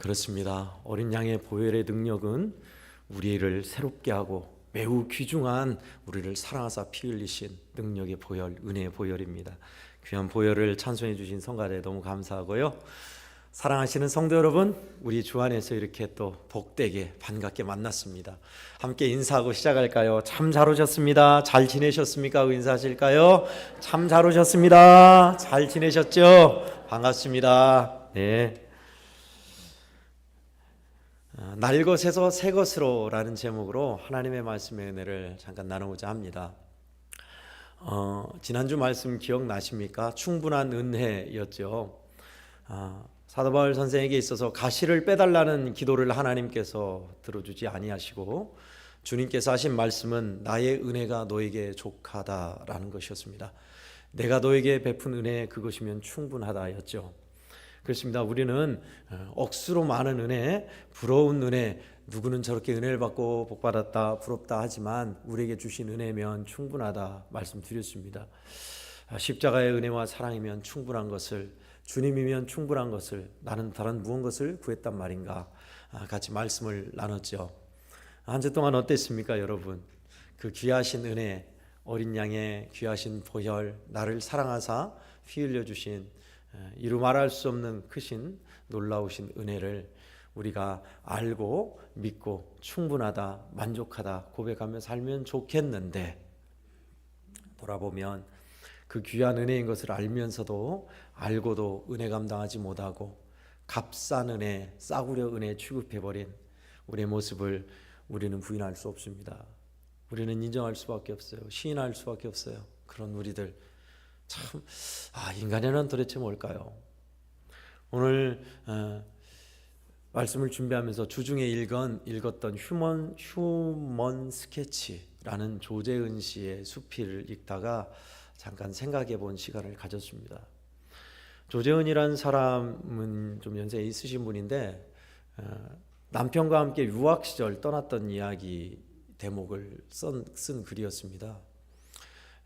그렇습니다. 어린 양의 보혈의 능력은 우리를 새롭게 하고 매우 귀중한 우리를 사랑하사 피 흘리신 능력의 보혈, 은혜의 보혈입니다. 귀한 보혈을 찬송해 주신 성가대 너무 감사하고요. 사랑하시는 성도 여러분, 우리 주 안에서 이렇게 또 복되게 반갑게 만났습니다. 함께 인사하고 시작할까요? 참 잘 오셨습니다. 잘 지내셨습니까? 인사하실까요? 참 잘 오셨습니다. 잘 지내셨죠? 반갑습니다. 네. 아, 날 것에서 새 것으로라는 제목으로 하나님의 말씀의 은혜를 잠깐 나누고자 합니다. 어, 지난주 말씀 기억나십니까? 충분한 은혜였죠. 아, 사도 바울 선생에게 있어서 가시를 빼달라는 기도를 하나님께서 들어주지 아니하시고 주님께서 하신 말씀은 나의 은혜가 너에게 족하다라는 것이었습니다. 내가 너에게 베푼 은혜 그것이면 충분하다였죠. 그렇습니다. 우리는 어, 억수로 많은 은혜, 부러운 은혜, 누구는 저렇게 은혜를 받고 복 받았다, 부럽다 하지만 우리에게 주신 은혜면 충분하다 말씀드렸습니다. 아, 십자가의 은혜와 사랑이면 충분한 것을 주님이면 충분한 것을 나는 다른 무언 것을 구했단 말인가 아, 같이 말씀을 나눴죠. 한 주 동안 어땠습니까, 여러분? 그 귀하신 은혜, 어린 양의 귀하신 보혈, 나를 사랑하사 피 흘려 주신 이루 말할 수 없는 크신 놀라우신 은혜를 우리가 알고 믿고 충분하다, 만족하다 고백하며 살면 좋겠는데 돌아보면 그 귀한 은혜인 것을 알면서도 알고도 은혜 감당하지 못하고 값싼 은혜, 싸구려 은혜 취급해버린 우리의 모습을 우리는 부인할 수 없습니다. 우리는 인정할 수밖에 없어요. 시인할 수밖에 없어요. 그런 우리들 참, 아, 인간이란 도대체 뭘까요? 오늘 어, 말씀을 준비하면서 주중에 읽은 읽었던 휴먼 휴먼 스케치라는 조재은 씨의 수필을 읽다가 잠깐 생각해 본 시간을 가졌습니다. 조재은이라는 사람은 좀 연세 있으신 분인데 어, 남편과 함께 유학 시절 떠났던 이야기 대목을 쓴, 쓴 글이었습니다.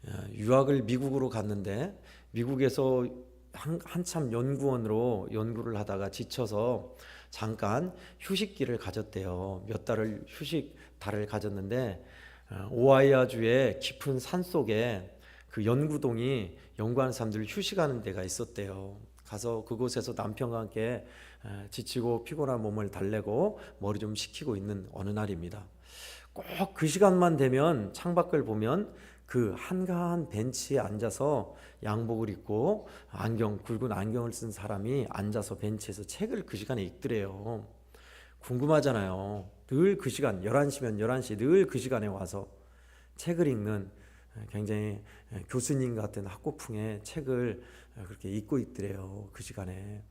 어, 유학을 미국으로 갔는데 미국에서 한, 한참 연구원으로 연구를 하다가 지쳐서 잠깐 휴식기를 가졌대요. 몇 달을 휴식 달을 가졌는데 어, 오하이아주의 깊은 산 속에 그 연구동이 연구하는 사람들 휴식하는 데가 있었대요. 가서 그곳에서 남편과 함께 어, 지치고 피곤한 몸을 달래고 머리 좀 식히고 있는 어느 날입니다. 꼭 그 시간만 되면 창밖을 보면 그 한가한 벤치에 앉아서 양복을 입고 안경 굵은 안경을 쓴 사람이 앉아서 벤치에서 책을 그 시간에 읽더래요. 궁금하잖아요. 늘 그 시간 11시면 11시 늘 그 시간에 와서 책을 읽는 굉장히 교수님 같은 학고풍의 책을 그렇게 읽고 있더래요. 그 시간에.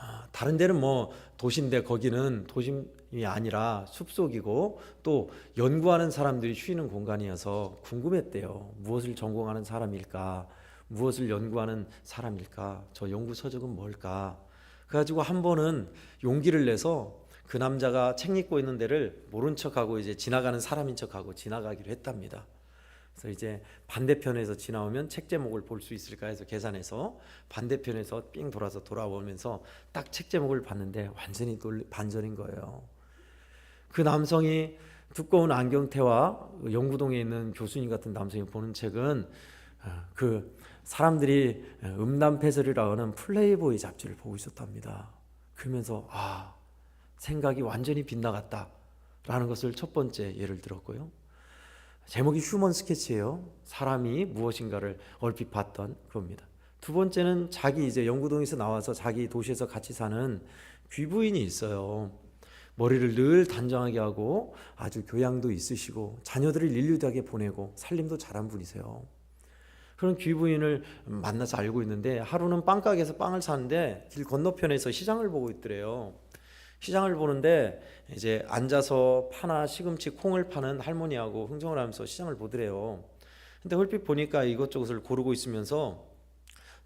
아, 다른 데는 뭐 도시인데 거기는 도심이 아니라 숲속이고 또 연구하는 사람들이 쉬는 공간이어서 궁금했대요. 무엇을 전공하는 사람일까? 무엇을 연구하는 사람일까? 저 연구 서적은 뭘까? 그래가지고 한 번은 용기를 내서 그 남자가 책 읽고 있는 데를 모른 척하고 이제 지나가는 사람인 척하고 지나가기로 했답니다. 그래서 이제 반대편에서 지나오면 책 제목을 볼 수 있을까 해서 계산해서 반대편에서 삥 돌아서 돌아오면서 딱 책 제목을 봤는데 완전히 반전인 거예요. 그 남성이 두꺼운 안경테와 영구동에 있는 교수님 같은 남성이 보는 책은 어, 그 사람들이 음란패설이라 하는 플레이보이 잡지를 보고 있었답니다. 그러면서 아 생각이 완전히 빗나갔다라는 것을 첫 번째 예를 들었고요. 제목이 휴먼 스케치예요. 사람이 무엇인가를 얼핏 봤던 겁니다. 두 번째는 자기 이제 영구동에서 나와서 자기 도시에서 같이 사는 귀부인이 있어요. 머리를 늘 단정하게 하고 아주 교양도 있으시고 자녀들을 일류하게 보내고 살림도 잘한 분이세요. 그런 귀부인을 만나서 알고 있는데 하루는 빵가게에서 빵을 사는데 길 건너편에서 시장을 보고 있더래요. 시장을 보는데 이제 앉아서 파나 시금치 콩을 파는 할머니하고 흥정을 하면서 시장을 보더래요. 근데 얼핏 보니까 이것저것을 고르고 있으면서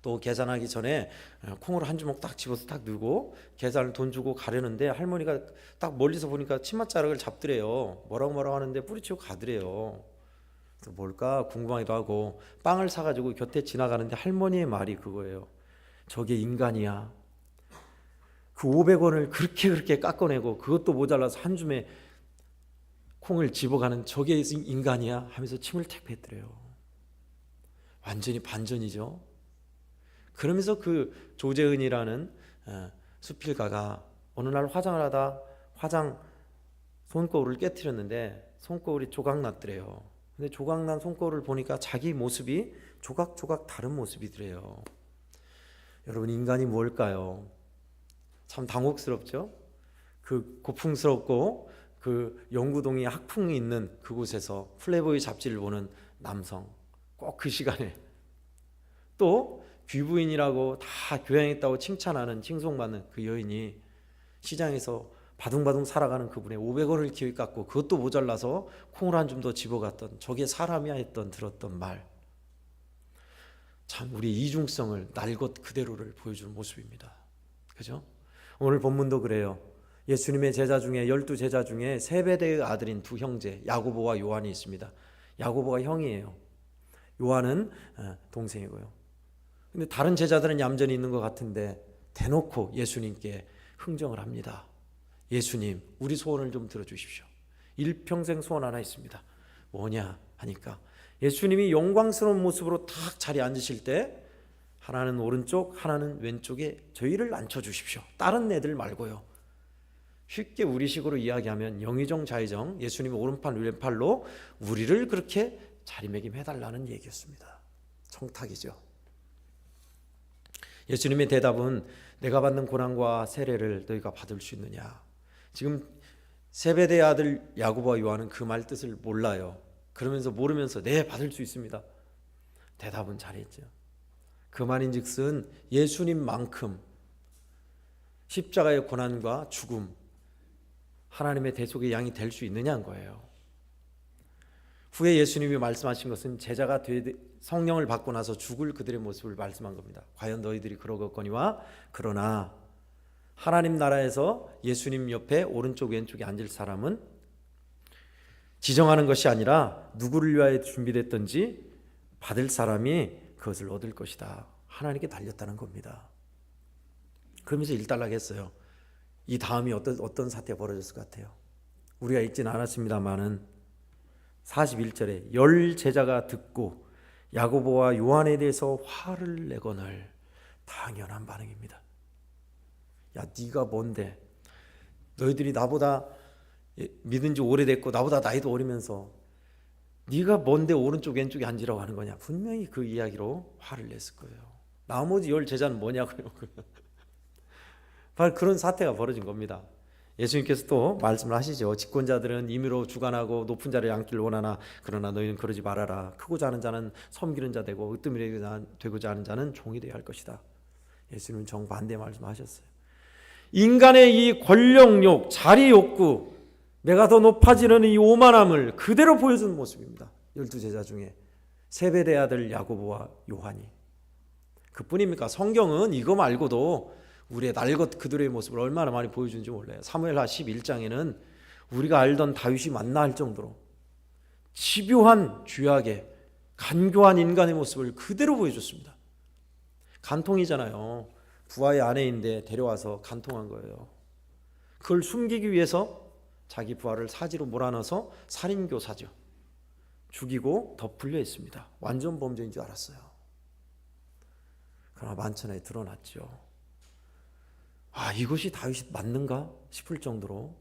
또 계산하기 전에 콩을 한 주먹 딱 집어서 딱 넣고 계산을 돈 주고 가려는데 할머니가 딱 멀리서 보니까 치맛자락을 잡더래요. 뭐라고 뭐라고 하는데 뿌리치고 가더래요. 뭘까 궁금하기도 하고 빵을 사가지고 곁에 지나가는데 할머니의 말이 그거예요. 저게 인간이야. 그 500원을 그렇게 그렇게 깎아내고 그것도 모자라서 한 줌에 콩을 집어가는 저게 인간이야 하면서 침을 택 뱉더래요. 완전히 반전이죠. 그러면서 그 조재은이라는 어, 수필가가 어느 날 화장을 하다 화장 손거울을 깨뜨렸는데 손거울이 조각났더래요. 근데 조각난 손거울을 보니까 자기 모습이 조각조각 다른 모습이더래요. 여러분 인간이 뭘까요? 참 당혹스럽죠. 그 고풍스럽고 그 영구동이 학풍이 있는 그곳에서 플레이보이 잡지를 보는 남성 꼭 그 시간에 또 귀부인이라고 다 교양했다고 칭찬하는 칭송받는 그 여인이 시장에서 바둥바둥 살아가는 그분의 500원을 기어이 깎고 그것도 모자라서 콩을 한 줌 더 집어갔던 저게 사람이야 했던 들었던 말. 참 우리 이중성을 날 것 그대로를 보여주는 모습입니다. 그죠? 오늘 본문도 그래요. 예수님의 제자 중에 열두 제자 중에 세베대의 아들인 두 형제 야고보와 요한이 있습니다. 야고보가 형이에요. 요한은 어, 동생이고요. 근데 다른 제자들은 얌전히 있는 것 같은데 대놓고 예수님께 흥정을 합니다. 예수님, 우리 소원을 좀 들어주십시오. 일평생 소원 하나 있습니다. 뭐냐 하니까 예수님이 영광스러운 모습으로 탁 자리에 앉으실 때 하나는 오른쪽, 하나는 왼쪽에 저희를 앉혀 주십시오. 다른 애들 말고요. 쉽게 우리식으로 이야기하면 영의정 자의정 예수님의 오른팔 왼팔로 우리를 그렇게 자리매김해 달라는 얘기였습니다. 청탁이죠. 예수님의 대답은 내가 받는 고난과 세례를 너희가 받을 수 있느냐. 지금 세베대 아들 야고보와 요한은 그 말 뜻을 몰라요. 그러면서 모르면서 네 받을 수 있습니다. 대답은 잘했죠. 그 말인즉슨 예수님만큼 십자가의 고난과 죽음 하나님의 대속의 양이 될 수 있느냐는 거예요. 후에 예수님이 말씀하신 것은 제자가 되, 성령을 받고 나서 죽을 그들의 모습을 말씀한 겁니다. 과연 너희들이 그러겠거니와 그러나 하나님 나라에서 예수님 옆에 오른쪽 왼쪽에 앉을 사람은 지정하는 것이 아니라 누구를 위하여 준비됐든지 받을 사람이 그것을 얻을 것이다. 하나님께 달렸다는 겁니다. 그러면서 일단락 했어요. 이 다음이 어떤 어떤 사태가 벌어졌을 것 같아요. 우리가 읽진 않았습니다만은 41절에 열 제자가 듣고 야고보와 요한에 대해서 화를 내거늘 당연한 반응입니다. 야 네가 뭔데? 너희들이 나보다 믿은 지 오래됐고 나보다 나이도 어리면서 네가 뭔데 오른쪽 왼쪽에 앉으라고 하는 거냐? 분명히 그 이야기로 화를 냈을 거예요. 나머지 열 제자는 뭐냐고요. 바로 그런 사태가 벌어진 겁니다. 예수님께서 또 말씀을 하시죠. 집권자들은 임의로 주관하고 높은 자를 앉기를 원하나 그러나 너희는 그러지 말아라. 크고자 하는 자는 섬기는 자 되고 으뜸이 되고자 하는 자는 종이 되어야 할 것이다. 예수님은 정반대 말씀하셨어요. 인간의 이 권력욕, 자리 욕구, 내가 더 높아지는 이 오만함을 그대로 보여주는 모습입니다. 열두 제자 중에 세베대 아들 야고보와 요한이 그뿐입니까? 성경은 이거 말고도 우리의 날것 그들의 모습을 얼마나 많이 보여주는지 몰라요. 사무엘하 11장에는 우리가 알던 다윗이 맞나 할 정도로 집요한 죄악의 간교한 인간의 모습을 그대로 보여줬습니다. 간통이잖아요. 부하의 아내인데 데려와서 간통한 거예요. 그걸 숨기기 위해서 자기 부하를 사지로 몰아넣어서 살인교사죠. 죽이고 덮으려 했습니다. 완전 범죄인 줄 알았어요. 그러나 만천하에 드러났죠. 아, 이것이 다윗이 맞는가 싶을 정도로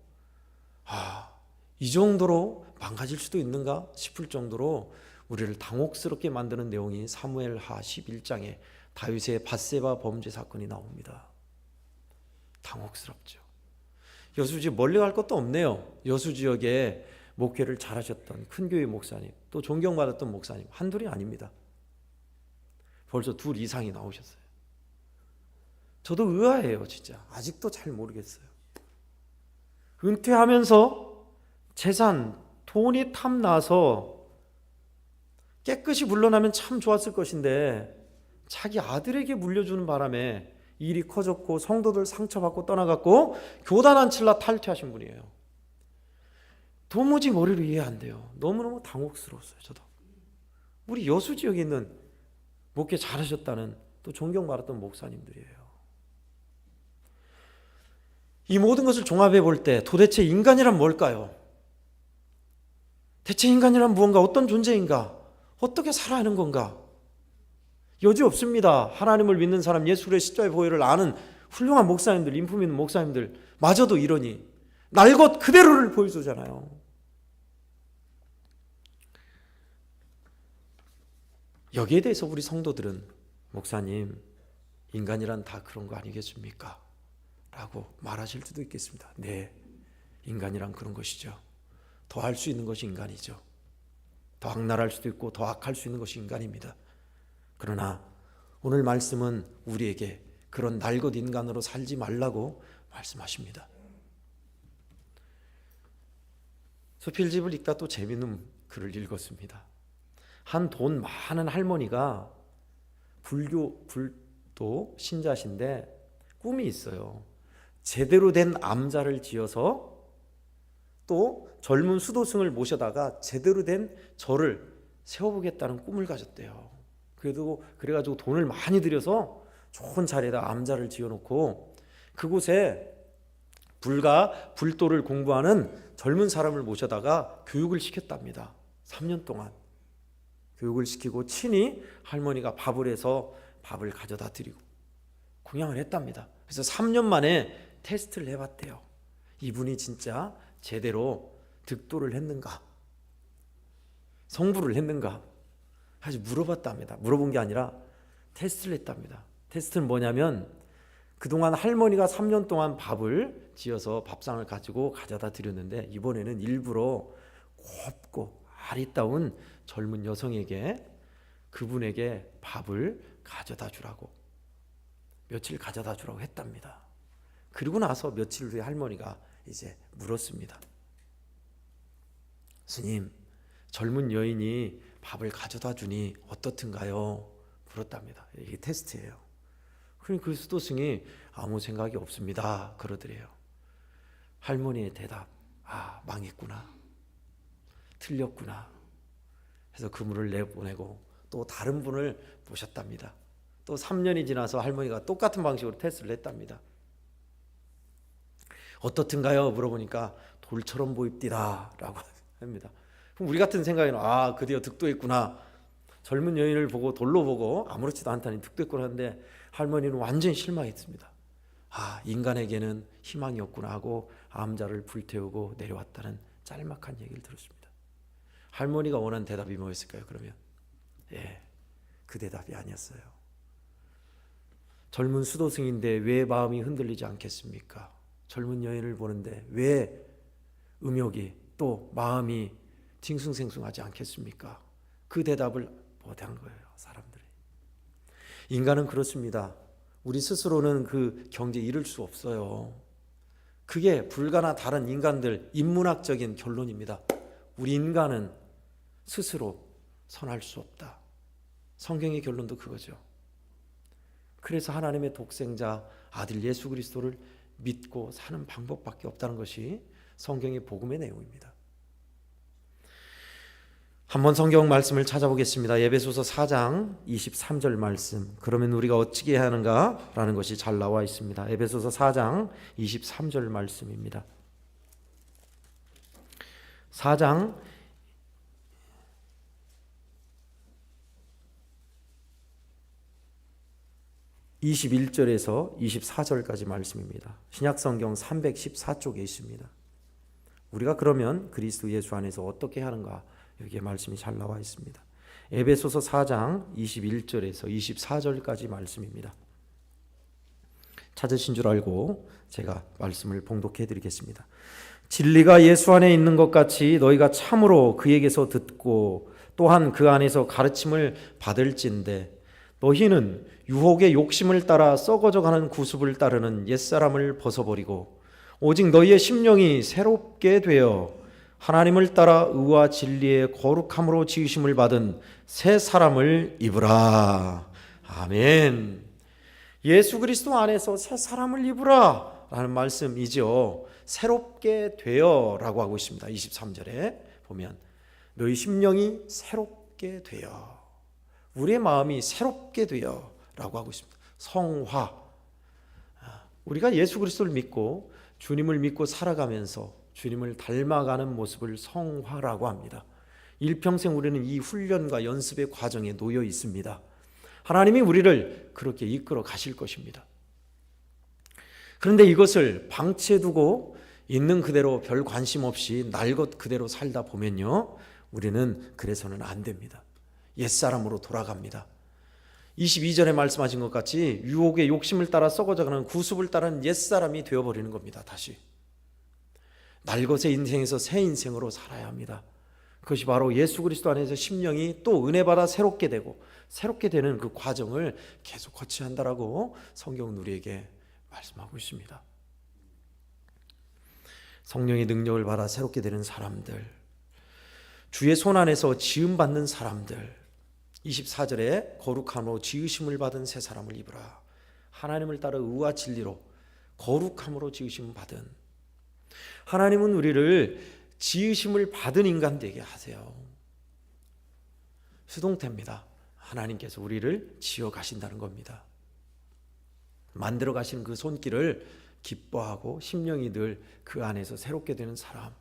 아, 이 정도로 망가질 수도 있는가 싶을 정도로 우리를 당혹스럽게 만드는 내용이 사무엘하 11장에 다윗의 바세바 범죄 사건이 나옵니다. 당혹스럽죠. 여수지 멀리 갈 것도 없네요. 여수 지역에 목회를 잘하셨던 큰 교회 목사님, 또 존경받았던 목사님 한둘이 아닙니다. 벌써 둘 이상이 나오셨어요. 저도 의아해요, 진짜. 아직도 잘 모르겠어요. 은퇴하면서 재산, 돈이 탐나서 깨끗이 물러나면 참 좋았을 것인데 자기 아들에게 물려주는 바람에 일이 커졌고 성도들 상처받고 떠나갔고 교단 안 칠라 탈퇴하신 분이에요. 도무지 머리로 이해 안 돼요. 너무너무 당혹스러웠어요, 저도. 우리 여수 지역에 있는 목회 잘하셨다는 또 존경받았던 목사님들이에요. 이 모든 것을 종합해 볼 때 도대체 인간이란 뭘까요? 대체 인간이란 무언가 어떤 존재인가? 어떻게 살아야 하는 건가? 여지 없습니다. 하나님을 믿는 사람, 예수의 십자의 보혈을 아는 훌륭한 목사님들, 인품 있는 목사님들 마저도 이러니 날 것 그대로를 보여주잖아요. 여기에 대해서 우리 성도들은 목사님 인간이란 다 그런 거 아니겠습니까? 라고 말하실 수도 있겠습니다. 네, 인간이란 그런 것이죠. 더 할 수 있는 것이 인간이죠. 더 악랄할 수도 있고 더 악할 수 있는 것이 인간입니다. 그러나 오늘 말씀은 우리에게 그런 날것 인간으로 살지 말라고 말씀하십니다. 수필집을 읽다 또 재미있는 글을 읽었습니다. 한 돈 많은 할머니가 불교 불도 신자신데 꿈이 있어요. 제대로 된 암자를 지어서 또 젊은 수도승을 모셔다가 제대로 된 절을 세워보겠다는 꿈을 가졌대요. 그래도 그래가지고 돈을 많이 들여서 좋은 자리에다 암자를 지어놓고 그곳에 불과 불도를 공부하는 젊은 사람을 모셔다가 교육을 시켰답니다. 3년 동안 교육을 시키고 친히 할머니가 밥을 해서 밥을 가져다 드리고 공양을 했답니다. 그래서 3년 만에 테스트를 해봤대요. 이분이 진짜 제대로 득도를 했는가? 성부를 했는가? 아주 물어봤답니다. 물어본 게 아니라 테스트를 했답니다. 테스트는 뭐냐면 그동안 할머니가 3년 동안 밥을 지어서 밥상을 가지고 가져다 드렸는데 이번에는 일부러 곱고 아리따운 젊은 여성에게 그분에게 밥을 가져다 주라고 며칠 가져다 주라고 했답니다. 그리고 나서 며칠 후에 할머니가 이제 물었습니다. 스님, 젊은 여인이 밥을 가져다 주니 어떻든가요? 물었답니다. 이게 테스트예요. 그 수도승이 아무 생각이 없습니다. 그러더래요. 할머니의 대답, 아, 망했구나. 틀렸구나. 해서 그물을 내보내고 또 다른 분을 모셨답니다. 또 3년이 지나서 할머니가 똑같은 방식으로 테스트를 했답니다. 어떻든가요? 물어보니까 돌처럼 보입디다 라고 합니다. 그럼 우리 같은 생각에는 아 드디어 득도했구나. 젊은 여인을 보고 돌로 보고 아무렇지도 않다니 득도했구나 하는데 할머니는 완전히 실망했습니다. 아 인간에게는 희망이 없구나 하고 암자를 불태우고 내려왔다는 짤막한 얘기를 들었습니다. 할머니가 원한 대답이 뭐였을까요? 그러면 예, 그 대답이 아니었어요. 젊은 수도승인데 왜 마음이 흔들리지 않겠습니까? 젊은 여인을 보는데 왜 음욕이 또 마음이 징숭생숭하지 않겠습니까? 그 대답을 못한 거예요, 사람들이. 인간은 그렇습니다. 우리 스스로는 그 경지에 이를 수 없어요. 그게 불가나 다른 인간들 인문학적인 결론입니다. 우리 인간은 스스로 선할 수 없다. 성경의 결론도 그거죠. 그래서 하나님의 독생자 아들 예수 그리스도를 믿고 사는 방법밖에 없다는 것이 성경의 복음의 내용입니다. 한번 성경 말씀을 찾아보겠습니다. 예배소서 4장 23절 말씀. 그러면 우리가 어찌게 해야 하는가 라는 것이 잘 나와 있습니다. 예배소서 4장 23절 말씀입니다. 4장 21절에서 24절까지 말씀입니다. 신약 성경 314쪽에 있습니다. 우리가 그러면 그리스도 예수 안에서 어떻게 하는가 여기에 말씀이 잘 나와 있습니다. 에베소서 4장 21절에서 24절까지 말씀입니다. 찾으신 줄 알고 제가 말씀을 봉독해 드리겠습니다. 진리가 예수 안에 있는 것 같이 너희가 참으로 그에게서 듣고 또한 그 안에서 가르침을 받을진대 너희는 유혹의 욕심을 따라 썩어져 가는 구습을 따르는 옛사람을 벗어버리고 오직 너희의 심령이 새롭게 되어 하나님을 따라 의와 진리의 거룩함으로 지으심을 받은 새 사람을 입으라. 아멘. 예수 그리스도 안에서 새 사람을 입으라. 라는 말씀이죠. 새롭게 되어 라고 하고 있습니다. 23절에 보면 너희 심령이 새롭게 되어 우리의 마음이 새롭게 되어 라고 하고 있습니다. 성화. 우리가 예수 그리스도를 믿고 주님을 믿고 살아가면서 주님을 닮아가는 모습을 성화라고 합니다. 일평생 우리는 이 훈련과 연습의 과정에 놓여 있습니다. 하나님이 우리를 그렇게 이끌어 가실 것입니다. 그런데 이것을 방치해 두고 있는 그대로 별 관심 없이 날 것 그대로 살다 보면요. 우리는 그래서는 안 됩니다. 옛사람으로 돌아갑니다. 22절에 말씀하신 것 같이 유혹의 욕심을 따라 썩어져가는 구습을 따른 옛사람이 되어버리는 겁니다. 다시. 날것의 인생에서 새 인생으로 살아야 합니다. 그것이 바로 예수 그리스도 안에서 심령이 또 은혜 받아 새롭게 되고 새롭게 되는 그 과정을 계속 거쳐야 한다라고 성경은 우리에게 말씀하고 있습니다. 성령의 능력을 받아 새롭게 되는 사람들, 주의 손 안에서 지음 받는 사람들, 24절에 거룩함으로 지으심을 받은 새 사람을 입으라. 하나님을 따라 의와 진리로 거룩함으로 지으심 받은 하나님은 우리를 지으심을 받은 인간 되게 하세요. 수동태입니다. 하나님께서 우리를 지어 가신다는 겁니다. 만들어 가시는 그 손길을 기뻐하고 심령이 늘 그 안에서 새롭게 되는 사람.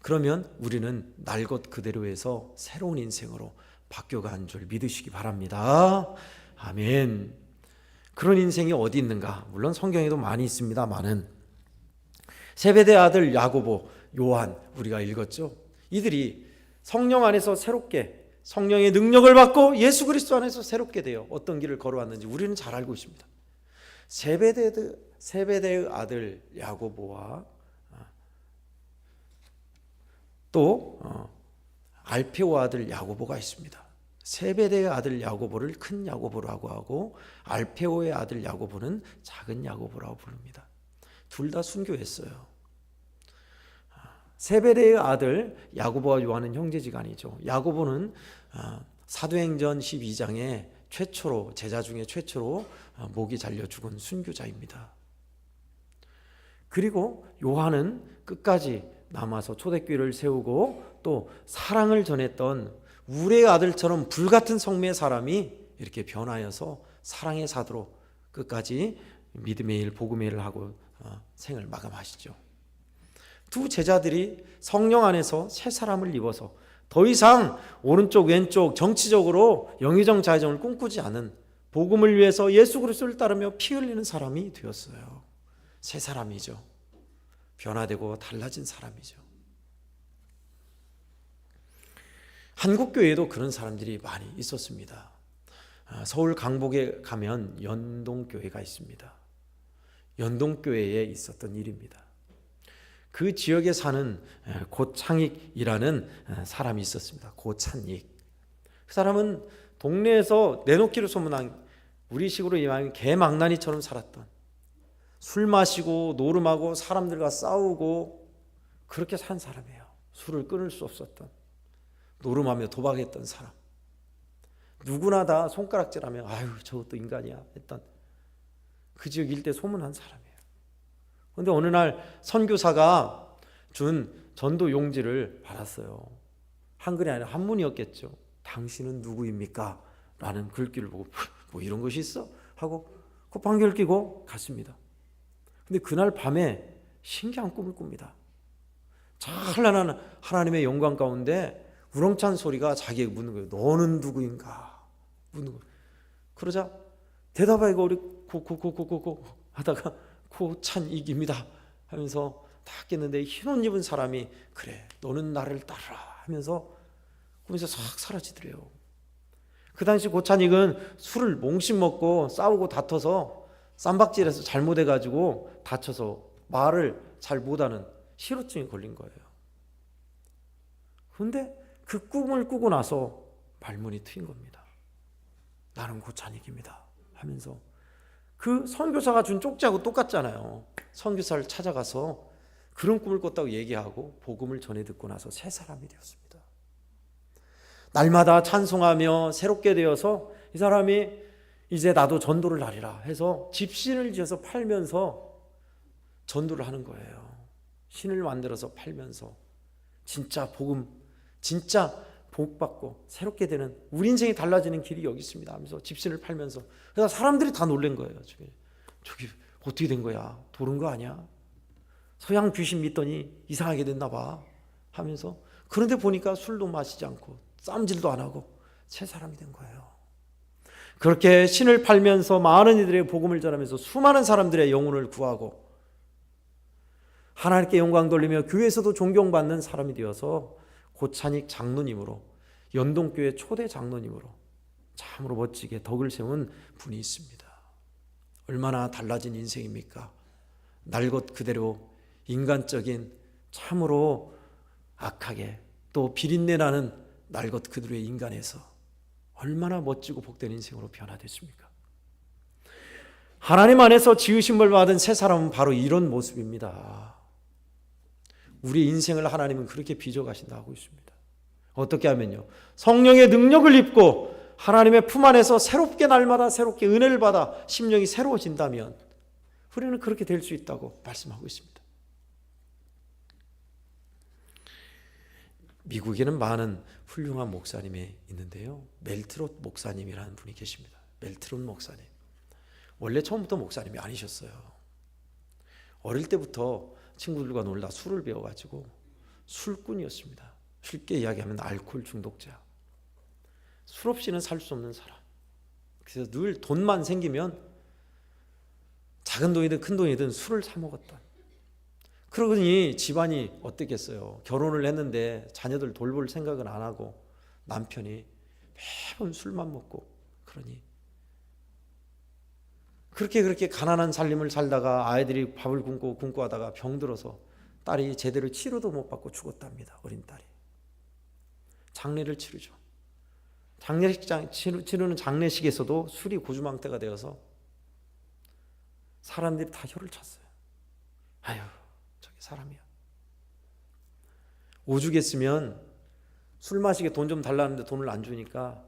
그러면 우리는 날 것 그대로에서 새로운 인생으로 바뀌어간 줄 믿으시기 바랍니다. 아멘. 그런 인생이 어디 있는가? 물론 성경에도 많이 있습니다만은 세베대 아들 야고보, 요한 우리가 읽었죠. 이들이 성령 안에서 새롭게 성령의 능력을 받고 예수 그리스도 안에서 새롭게 되어 어떤 길을 걸어왔는지 우리는 잘 알고 있습니다. 세베대 세베대의 아들 야고보와 또 어, 알페오 아들 야고보가 있습니다. 세베대의 아들 야고보를 큰 야고보라고 하고 알페오의 아들 야고보는 작은 야고보라고 부릅니다. 둘 다 순교했어요. 세베대의 아들 야고보와 요한은 형제지간이죠. 야고보는 어, 사도행전 12장에 최초로 제자 중에 최초로 어, 목이 잘려 죽은 순교자입니다. 그리고 요한은 끝까지 남아서 초대교회를 세우고 또 사랑을 전했던 우레의 아들처럼 불같은 성매의 사람이 이렇게 변하여서 사랑의 사도로 끝까지 믿음의 일, 복음의 일을 하고 어, 생을 마감하시죠. 두 제자들이 성령 안에서 새 사람을 입어서 더 이상 오른쪽 왼쪽 정치적으로 영의정 자의정을 꿈꾸지 않은 복음을 위해서 예수 그리스도를 따르며 피 흘리는 사람이 되었어요. 새 사람이죠. 변화되고 달라진 사람이죠. 한국 교회에도 그런 사람들이 많이 있었습니다. 아, 서울 강북에 가면 연동 교회가 있습니다. 연동교회에 있었던 일입니다. 그 지역에 사는 고창익이라는 사람이 있었습니다. 고찬익. 그 사람은 동네에서 내놓기로 소문난 우리식으로 이야기하면 개망나니처럼 살았던 술 마시고 노름하고 사람들과 싸우고 그렇게 산 사람이에요. 술을 끊을 수 없었던 노름하며 도박했던 사람. 누구나 다 손가락질하며 아유 저것도 인간이야 했던 그 지역 일대 소문난 사람이에요. 근데 어느 날 선교사가 준 전도 용지를 받았어요. 한글이 아니라 한문이었겠죠. 당신은 누구입니까? 라는 글귀를 보고 뭐 이런 것이 있어? 하고 콧방귀를 끼고 갔습니다. 근데 그날 밤에 신기한 꿈을 꿉니다. 찬란한 하나님의 영광 가운데 우렁찬 소리가 자기에게 묻는 거예요. 너는 누구인가? 묻는 거예요. 그러자 대답하기가 우리 고고고고고고 하다가 고찬익입니다 하면서 다 깼는데 흰옷 입은 사람이 그래 너는 나를 따르라 하면서 꿈에서 싹 사라지더래요. 그 당시 고찬익은 술을 몽심 먹고 싸우고 다퉈서 쌈박질해서 잘못해가지고 다쳐서 말을 잘 못하는 실어증이 걸린 거예요. 그런데 그 꿈을 꾸고 나서 말문이 트인 겁니다. 나는 고찬익입니다. 하면서 그 선교사가 준 쪽지하고 똑같잖아요. 선교사를 찾아가서 그런 꿈을 꿨다고 얘기하고 복음을 전해 듣고 나서 새 사람이 되었습니다. 날마다 찬송하며 새롭게 되어서 이 사람이 이제 나도 전도를 하리라 해서 집신을 지어서 팔면서 전도를 하는 거예요. 신을 만들어서 팔면서 진짜 복음, 진짜 복 받고 새롭게 되는 우리 인생이 달라지는 길이 여기 있습니다. 하면서 집신을 팔면서 그래서 사람들이 다 놀란 거예요. 저기 저기 어떻게 된 거야? 도른 거 아니야? 서양 귀신 믿더니 이상하게 됐나 봐 하면서 그런데 보니까 술도 마시지 않고 쌈질도 안 하고 새 사람이 된 거예요. 그렇게 신을 팔면서 많은 이들의 복음을 전하면서 수많은 사람들의 영혼을 구하고 하나님께 영광 돌리며 교회에서도 존경받는 사람이 되어서 고찬익 장로님으로 연동교회 초대 장로님으로 참으로 멋지게 덕을 세운 분이 있습니다. 얼마나 달라진 인생입니까? 날 것 그대로 인간적인 참으로 악하게 또 비린내 나는 날 것 그대로의 인간에서 얼마나 멋지고 복된 인생으로 변화됐습니까? 하나님 안에서 지으심을 받은 새 사람은 바로 이런 모습입니다. 우리 인생을 하나님은 그렇게 빚어가신다 하고 있습니다. 어떻게 하면요? 성령의 능력을 입고 하나님의 품 안에서 새롭게 날마다 새롭게 은혜를 받아 심령이 새로워진다면 우리는 그렇게 될 수 있다고 말씀하고 있습니다. 미국에는 많은 훌륭한 목사님이 있는데요. 멜트롯 목사님이라는 분이 계십니다. 멜트롯 목사님. 원래 처음부터 목사님이 아니셨어요. 어릴 때부터 친구들과 놀다 술을 배워가지고 술꾼이었습니다. 쉽게 이야기하면 알코올 중독자. 술 없이는 살 수 없는 사람. 그래서 늘 돈만 생기면 작은 돈이든 큰 돈이든 술을 사 먹었다. 그러더니 집안이 어땠겠어요? 결혼을 했는데 자녀들 돌볼 생각은 안 하고 남편이 매번 술만 먹고 그러니 그렇게 그렇게 가난한 살림을 살다가 아이들이 밥을 굶고 굶고 하다가 병들어서 딸이 제대로 치료도 못 받고 죽었답니다. 어린 딸이. 장례를 치르죠. 장례식장 치르는 장례식에서도 술이 고주망태가 되어서 사람들이 다 혀를 찼어요. 아유, 저기 사람이야. 오죽했으면 술 마시게 돈 좀 달라는데 돈을 안 주니까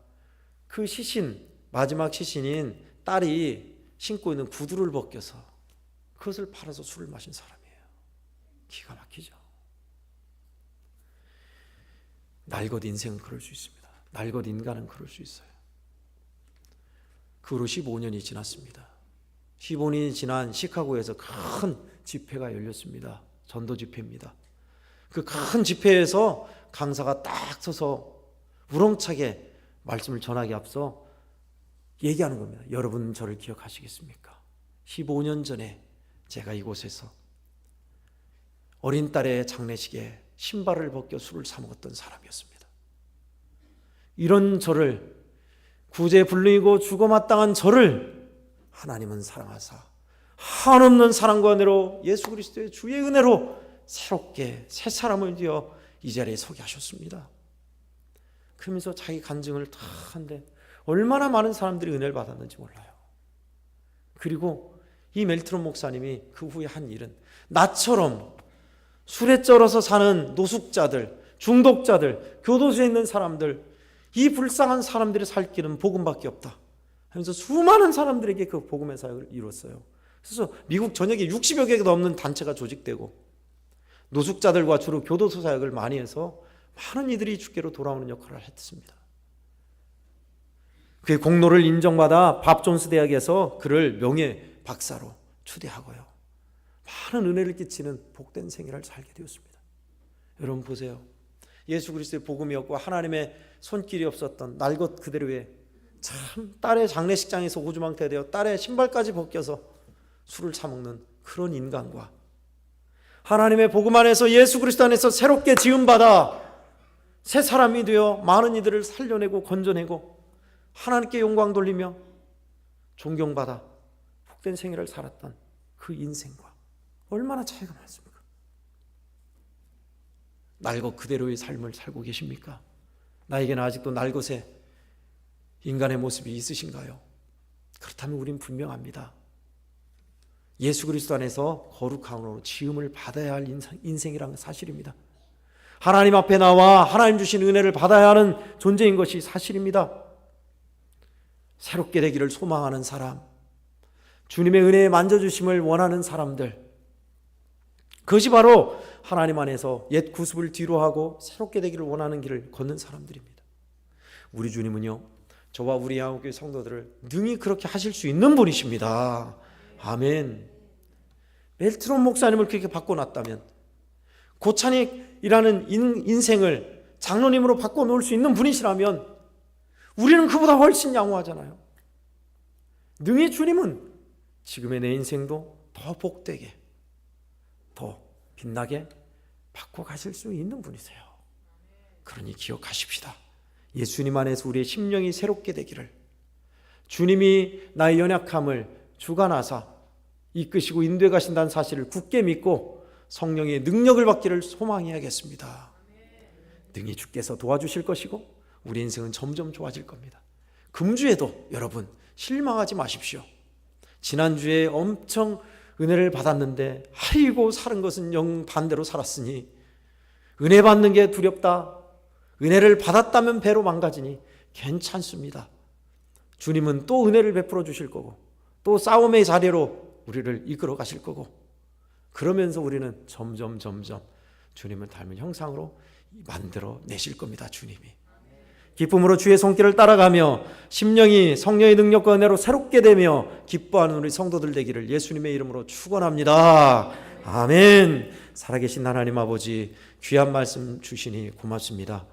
그 시신 마지막 시신인 딸이 신고 있는 구두를 벗겨서 그것을 팔아서 술을 마신 사람이에요. 기가 막히죠. 날것 인생은 그럴 수 있습니다. 날것 인간은 그럴 수 있어요. 그 후로 15년이 지났습니다. 15년이 지난 시카고에서 큰 집회가 열렸습니다. 전도 집회입니다. 그 큰 집회에서 강사가 딱 서서 우렁차게 말씀을 전하기 앞서 얘기하는 겁니다. 여러분 저를 기억하시겠습니까? 15년 전에 제가 이곳에서 어린 딸의 장례식에 신발을 벗겨 술을 사 먹었던 사람이었습니다. 이런 저를 구제 불능이고 죽어마땅한 저를 하나님은 사랑하사 한없는 사랑과 은혜로 예수 그리스도의 주의 은혜로 새롭게 새 사람을 되어 이 자리에 서게 하셨습니다. 그러면서 자기 간증을 다 한데 얼마나 많은 사람들이 은혜를 받았는지 몰라요. 그리고 이 멜트론 목사님이 그 후에 한 일은 나처럼 술에 쩔어서 사는 노숙자들, 중독자들, 교도소에 있는 사람들, 이 불쌍한 사람들이 살 길은 복음밖에 없다. 하면서 수많은 사람들에게 그 복음의 사역을 이뤘어요. 그래서 미국 전역에 60여 개가 넘는 단체가 조직되고 노숙자들과 주로 교도소 사역을 많이 해서 많은 이들이 주께로 돌아오는 역할을 했습니다. 그의 공로를 인정받아 밥존스 대학에서 그를 명예 박사로 추대하고요. 많은 은혜를 끼치는 복된 생애를 살게 되었습니다. 여러분 보세요. 예수 그리스도의 복음이었고 하나님의 손길이 없었던 날 것 그대로의 참 딸의 장례식장에서 오주망태 되어 딸의 신발까지 벗겨서 술을 처먹는 그런 인간과 하나님의 복음 안에서 예수 그리스도 안에서 새롭게 지음받아 새 사람이 되어 많은 이들을 살려내고 건져내고 하나님께 영광 돌리며 존경받아 복된 생애를 살았던 그 인생과 얼마나 차이가 많습니까? 날것 그대로의 삶을 살고 계십니까? 나에게는 아직도 날것에 인간의 모습이 있으신가요? 그렇다면 우린 분명합니다. 예수 그리스도 안에서 거룩함으로 지음을 받아야 할 인생이란 사실입니다. 하나님 앞에 나와 하나님 주신 은혜를 받아야 하는 존재인 것이 사실입니다. 새롭게 되기를 소망하는 사람, 주님의 은혜에 만져주심을 원하는 사람들, 그것이 바로 하나님 안에서 옛 구습을 뒤로하고 새롭게 되기를 원하는 길을 걷는 사람들입니다. 우리 주님은요, 저와 우리 양호교회 성도들을 능히 그렇게 하실 수 있는 분이십니다. 아멘. 멜트론 목사님을 그렇게 바꿔놨다면 고찬익이라는 인, 인생을 장로님으로 바꿔놓을 수 있는 분이시라면 우리는 그보다 훨씬 양호하잖아요. 능히 주님은 지금의 내 인생도 더 복되게, 더 빛나게 바꿔가실 수 있는 분이세요. 그러니 기억하십시다. 예수님 안에서 우리의 심령이 새롭게 되기를 주님이 나의 연약함을 주관하사 이끄시고 인도해 가신다는 사실을 굳게 믿고 성령의 능력을 받기를 소망해야겠습니다. 능히 주께서 도와주실 것이고 우리 인생은 점점 좋아질 겁니다. 금주에도 여러분 실망하지 마십시오. 지난주에 엄청 은혜를 받았는데 아이고 사는 것은 영 반대로 살았으니 은혜 받는 게 두렵다. 은혜를 받았다면 배로 망가지니 괜찮습니다. 주님은 또 은혜를 베풀어 주실 거고 또 싸움의 자리로 우리를 이끌어 가실 거고 그러면서 우리는 점점 점점 주님을 닮은 형상으로 만들어 내실 겁니다. 주님이. 기쁨으로 주의 손길을 따라가며 심령이 성령의 능력과 은혜로 새롭게 되며 기뻐하는 우리 성도들 되기를 예수님의 이름으로 축원합니다. 아멘. 살아계신 하나님 아버지 귀한 말씀 주시니 고맙습니다.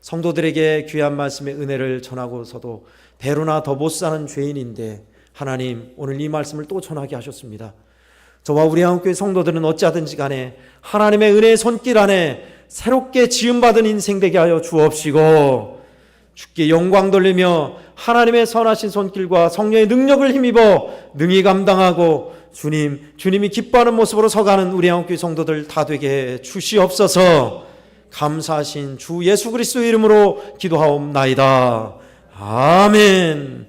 성도들에게 귀한 말씀의 은혜를 전하고서도 배로나 더 못 사는 죄인인데 하나님 오늘 이 말씀을 또 전하게 하셨습니다. 저와 우리 한국교회 성도들은 어찌하든지 간에 하나님의 은혜의 손길 안에 새롭게 지음받은 인생 되게 하여 주옵시고 주께 영광 돌리며 하나님의 선하신 손길과 성령의 능력을 힘입어 능히 감당하고 주님, 주님이 기뻐하는 모습으로 서가는 우리 한국교회 성도들 다 되게 해 주시옵소서 감사하신 주 예수 그리스도 이름으로 기도하옵나이다. 아멘.